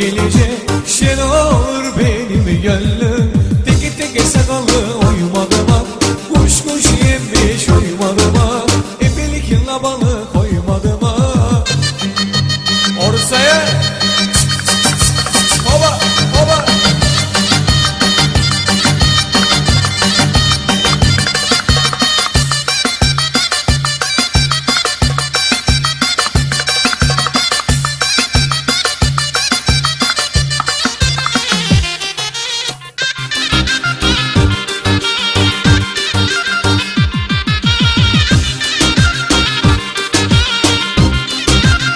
gelecek Şen olur benim gönlüm. Teke teke sakalı uyumadı bak Kuş kuş yemiş uyumadı bak